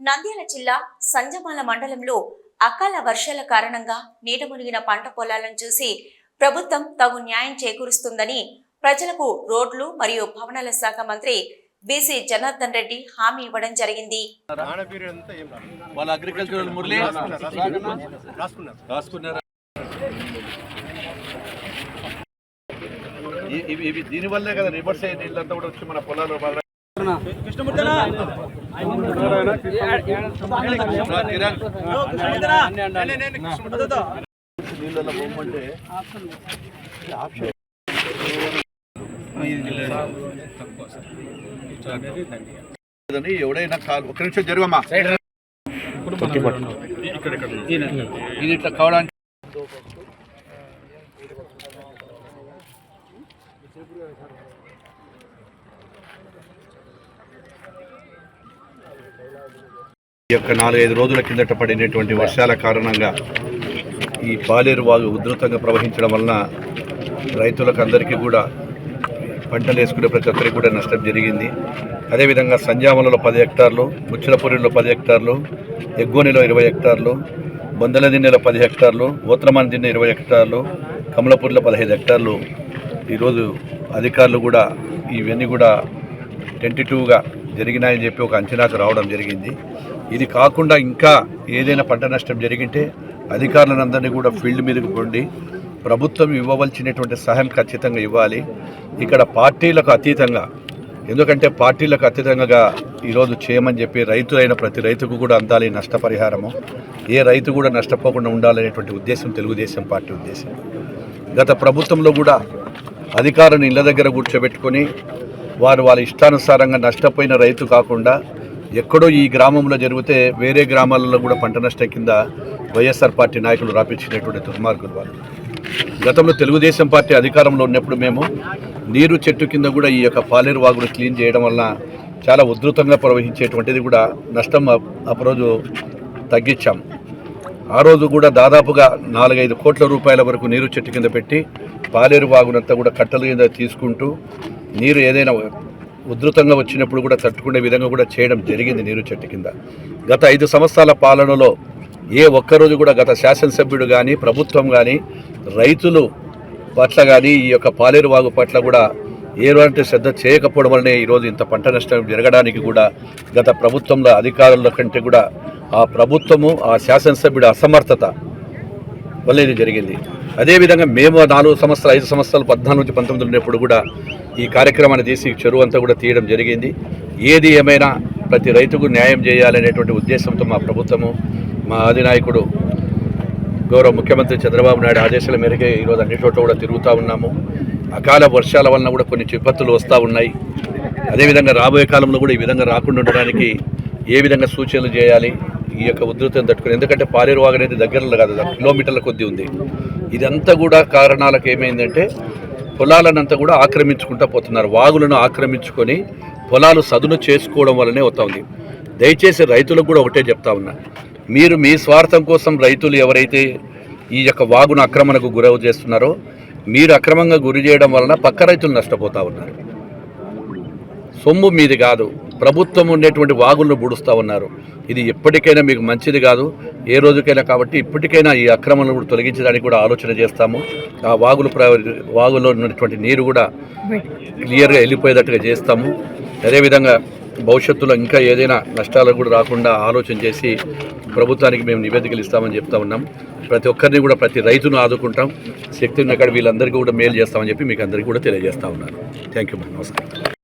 నంద్యాల జిల్లా సంజమాల మండలంలో అకాల వర్షాల కారణంగా నీట మునిగిన పంట పొలాలను చూసి ప్రభుత్వం తగు న్యాయం చేకూరుస్తుందని ప్రజలకు రోడ్లు మరియు భవనాల శాఖ మంత్రి బీసీ జనార్దన్ రెడ్డి హామీ ఇవ్వడం జరిగింది. వాళ్ళ అగ్రికల్చరల్ మురళి. ఇవి దీనివల్లే కదా రివర్స్ అయ్యే నీళ్ళంతా కూడా వచ్చి మన పొలాలు నీళ్ళలో పోమంటే లేదని ఎవడైనా కాలు ఒక్క నిమిషం జరుగమ్మా. ఇది ఇట్లా కావడానికి ఈ యొక్క నాలుగైదు రోజుల కిందట పడినటువంటి వర్షాల కారణంగా ఈ పాలేరు వాగు ఉధృతంగా ప్రవహించడం వలన రైతులకు అందరికీ కూడా పంటలు వేసుకునే ప్రతి ఒక్కరికి కూడా నష్టం జరిగింది. అదేవిధంగా సంజామలలో పది హెక్టార్లు ముచ్చలపూరిలో పది హెక్టార్లు ఎగ్గోనిలో ఇరవై హెక్టార్లు బొందల దిన్నెలో పది హెక్టార్లు ఓత్రమాన్ దిన్నె ఇరవై హెక్టార్లు కమలపూరిలో పదహైదు హెక్టార్లు. ఈరోజు అధికారులు కూడా ఇవన్నీ కూడా టెంటిటివ్గా జరిగినాయని చెప్పి ఒక అంచనాకు రావడం జరిగింది. ఇది కాకుండా ఇంకా ఏదైనా పంట నష్టం జరిగింటే అధికారులందరినీ కూడా ఫీల్డ్ మీదకు పొండి ప్రభుత్వం ఇవ్వవలసినటువంటి సహాయం ఖచ్చితంగా ఇవ్వాలి. ఇక్కడ పార్టీలకు అతీతంగా ఎందుకంటే పార్టీలకు అతీతంగా ఈరోజు చేయమని చెప్పి రైతులైన ప్రతి రైతుకు కూడా అందాలి నష్టపరిహారము. ఏ రైతు కూడా నష్టపోకుండా ఉండాలనేటువంటి ఉద్దేశం తెలుగుదేశం పార్టీ ఉద్దేశం. గత ప్రభుత్వంలో కూడా అధికారులను ఇళ్ళ దగ్గర కూర్చోబెట్టుకొని వారు వాళ్ళ ఇష్టానుసారంగా నష్టపోయిన రైతు కాకుండా ఎక్కడో ఈ గ్రామంలో జరిగితే వేరే గ్రామాలలో కూడా పంట నష్టం కింద వైఎస్ఆర్ పార్టీ నాయకులు రాపించినటువంటి దుర్మార్గులు వాళ్ళు. గతంలో తెలుగుదేశం పార్టీ అధికారంలో ఉన్నప్పుడు మేము నీరు చెట్టు కింద కూడా ఈ యొక్క పాలేరు వాగును క్లీన్ చేయడం వలన చాలా ఉధృతంగా ప్రవహించేటువంటిది కూడా నష్టం అపరోజు అప్పుడు తగ్గించాం. ఆ రోజు కూడా దాదాపుగా నాలుగైదు కోట్ల రూపాయల వరకు నీరు చెట్టు కింద పెట్టి పాలేరు వాగునంతా కూడా కట్టల కింద తీసుకుంటూ నీరు ఏదైనా ఉధృతంగా వచ్చినప్పుడు కూడా తట్టుకునే విధంగా కూడా చేయడం జరిగింది నీరు చెట్టు కింద. గత ఐదు సంవత్సరాల పాలనలో ఏ ఒక్కరోజు కూడా గత శాసనసభ్యుడు కానీ ప్రభుత్వం కానీ రైతులు పట్ల కానీ ఈ యొక్క పాలేరు వాగు పట్ల కూడా ఎలాంటి శ్రద్ధ చేయకపోవడం వల్లనే ఈరోజు ఇంత పంట నష్టం జరగడానికి కూడా గత ప్రభుత్వంలో అధికారుల కంటే కూడా ఆ ప్రభుత్వము ఆ శాసనసభ్యుడి అసమర్థత వల్ల ఇది జరిగింది. అదేవిధంగా మేము నాలుగు సంవత్సరాలు ఐదు సంవత్సరాలు పద్నాలుగు నుంచి పంతొమ్మిది ఉన్నప్పుడు కూడా ఈ కార్యక్రమాన్ని తీసి చెరువు అంతా కూడా తీయడం జరిగింది. ఏది ఏమైనా ప్రతి రైతుకు న్యాయం చేయాలనేటువంటి ఉద్దేశంతో మా ప్రభుత్వము మా అధినాయకుడు గౌరవ ముఖ్యమంత్రి చంద్రబాబు నాయుడు ఆదేశాల మేరకే ఈరోజు అన్ని చోట్ల కూడా తిరుగుతూ ఉన్నాము. అకాల వర్షాల వలన కూడా కొన్ని విపత్తులు వస్తూ ఉన్నాయి. అదేవిధంగా రాబోయే కాలంలో కూడా ఈ విధంగా రాకుండా ఉండడానికి ఏ విధంగా సూచనలు చేయాలి? ఈ యొక్క ఉధృతిని తట్టుకుని. ఎందుకంటే పాలేరు వాగు అనేది దగ్గరలో కాదు కిలోమీటర్ల కొద్దీ ఉంది. ఇదంతా కూడా కారణాలకు ఏమైందంటే పొలాలనంతా కూడా ఆక్రమించుకుంటూ పోతున్నారు. వాగులను ఆక్రమించుకొని పొలాలు సదును చేసుకోవడం వల్లనే వస్తుంది దయచేసి రైతులకు కూడా ఒకటే చెప్తా ఉన్నా. మీరు మీ స్వార్థం కోసం రైతులు ఎవరైతే ఈ యొక్క వాగును ఆక్రమణకు గురవు చేస్తున్నారో మీరు అక్రమంగా గురి చేయడం వలన పక్క రైతులు నష్టపోతూ ఉన్నారు. సొమ్ము మీది కాదు. ప్రభుత్వం ఉండేటువంటి వాగులను బుడుస్తూ ఉన్నారు. ఇది ఎప్పటికైనా మీకు మంచిది కాదు. ఏ రోజుకైనా కాబట్టి ఇప్పటికైనా ఈ అక్రమాలను కూడా తొలగించడానికి కూడా ఆలోచన చేస్తాము. ఆ వాగులు ప్ర వాగులో ఉన్నటువంటి నీరు కూడా క్లియర్గా వెళ్ళిపోయేటట్టుగా చేస్తాము. అదేవిధంగా భవిష్యత్తులో ఇంకా ఏదైనా నష్టాలు కూడా రాకుండా ఆలోచన చేసి ప్రభుత్వానికి మేము నివేదికలు ఇస్తామని చెప్తా ఉన్నాం. ప్రతి ఒక్కరిని కూడా ప్రతి రైతును ఆదుకుంటాం. శక్తి ఉన్నక్కడ వీళ్ళందరికీ కూడా మేలు చేస్తామని చెప్పి మీకు అందరికీ కూడా తెలియజేస్తా ఉన్నాను. థ్యాంక్ యూ నమస్కారం.